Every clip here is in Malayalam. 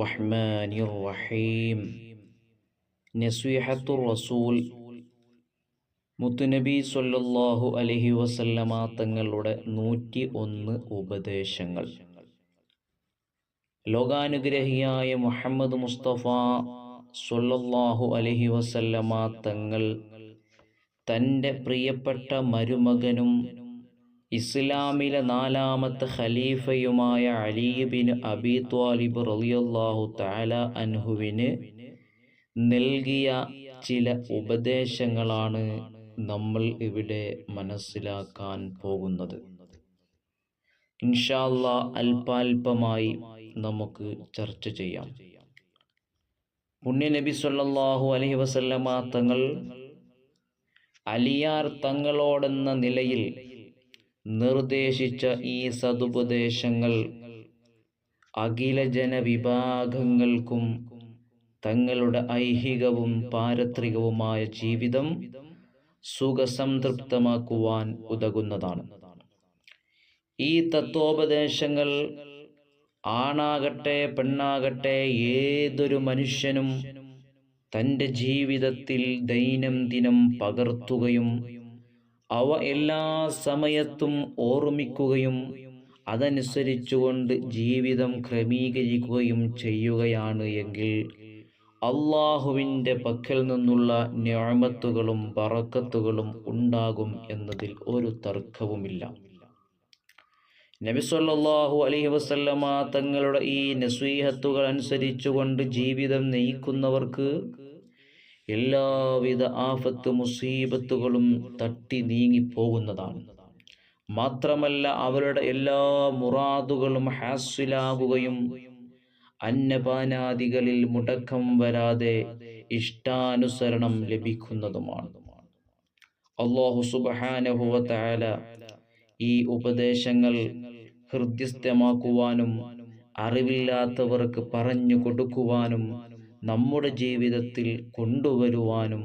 റഹ്മാനിർ റഹീം നസീഹത്തുർ റസൂൽ മുത്തുനബി സൊല്ലാഹു അലഹി വസല്ലമ തങ്ങളുടെ നൂറ്റി ഒന്ന് ഉപദേശങ്ങൾ. ലോകാനുഗ്രഹിയായ മുഹമ്മദ് മുസ്തഫ സൊല്ലാഹു അലഹി വസല്ലമ തങ്ങൾ തന്റെ പ്രിയപ്പെട്ട മരുമകനും ഇസ്ലാമിലെ നാലാമത്തെ ഖലീഫയുമായ അലീബിൻ അബി ത്വാലിബ് റളിയല്ലാഹു തആല അൻഹുവിന് നൽകിയ ചില ഉപദേശങ്ങളാണ് നമ്മൾ ഇവിടെ മനസ്സിലാക്കാൻ പോകുന്നത്. ഇൻഷാല്ല അല്പാൽപമായി നമുക്ക് ചർച്ച ചെയ്യാം. പുണ്യനബി സല്ലല്ലാഹു അലൈഹി വസല്ലമ തങ്ങൾ അലിയാർ തങ്ങളോടെന്ന നിലയിൽ നിർദ്ദേശിച്ച ഈ സതുപദേശങ്ങൾ അഖില ജനവിഭാഗങ്ങൾക്കും തങ്ങളുടെ ഐഹികവും പാരത്രികവുമായ ജീവിതം സുഖസംതൃപ്തമാക്കുവാൻ ഉതകുന്നതാണ്. ഈ തത്വോപദേശങ്ങൾ ആണാകട്ടെ പെണ്ണാകട്ടെ ഏതൊരു മനുഷ്യനും തന്റെ ജീവിതത്തിൽ ദൈനംദിനം പകർത്തുകയും അവ എല്ലാ സമയത്തും ഓർമ്മിക്കുകയും അതനുസരിച്ചുകൊണ്ട് ജീവിതം ക്രമീകരിക്കുകയും ചെയ്യുകയാണ് എങ്കിൽ അള്ളാഹുവിന്റെ പക്കൽ നിന്നുള്ള ഞാമത്തുകളും പറക്കത്തുകളും ഉണ്ടാകും എന്നതിൽ ഒരു തർക്കവുമില്ല. നബിസ്വല്ലാഹു അലഹി വസല്ലമ തങ്ങളുടെ ഈ നസീഹത്തുകൾ അനുസരിച്ചുകൊണ്ട് ജീവിതം നയിക്കുന്നവർക്ക് എല്ലാവിധ ആഫത്ത് മുസീബത്തുകളും തട്ടി നീങ്ങിപ്പോകുന്നതാണ്. മാത്രമല്ല അവരുടെ എല്ലാ മുറാദുകളും ഹാസിലാകുകയും അന്നപാനാദികളിൽ മുടക്കം വരാതെ ഇഷ്ടാനുസരണം ലഭിക്കുന്നതുമാണ്. അള്ളാഹു സുബഹാനഹുവ തആല ഈ ഉപദേശങ്ങൾ ഹൃദ്യസ്ഥമാക്കുവാനും അറിവില്ലാത്തവർക്ക് പറഞ്ഞു കൊടുക്കുവാനും നമ്മുടെ ജീവിതത്തിൽ കൊണ്ടുവരുവാനും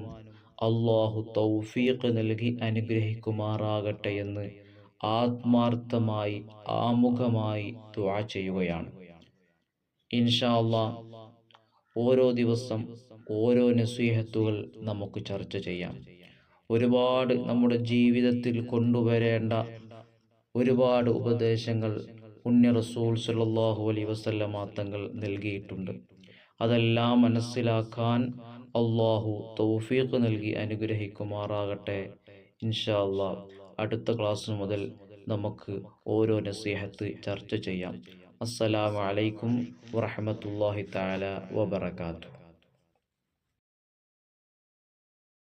അള്ളാഹു തൗഫീഖ് നൽകി അനുഗ്രഹിക്കുമാറാകട്ടെ എന്ന് ആത്മാർത്ഥമായി ആമുഖമായി ദുആ ചെയ്യുകയാണ്. ഇൻഷാ അള്ളാഹ് ഓരോ ദിവസം ഓരോ നസീഹത്തുകൾ നമുക്ക് ചർച്ച ചെയ്യാം. ഒരുപാട് നമ്മുടെ ജീവിതത്തിൽ കൊണ്ടുവരേണ്ട ഒരുപാട് ഉപദേശങ്ങൾ പുണ്യ റസൂൽ സല്ലല്ലാഹു അലൈഹി വസല്ലമ തങ്ങൾ നൽകിയിട്ടുണ്ട്. അതെല്ലാം മനസ്സിലാക്കാൻ അള്ളാഹു തൗഫീഖ് നൽകി അനുഗ്രഹിക്കുമാറാകട്ടെ. ഇൻഷാ അള്ളാഹ് അടുത്ത ക്ലാസ് മുതൽ നമുക്ക് ഓരോ നസീഹത്ത് ചർച്ച ചെയ്യാം. അസ്സലാമു അലൈക്കും വറഹ്മത്തുള്ളാഹി തആല വബറകാതുഹു.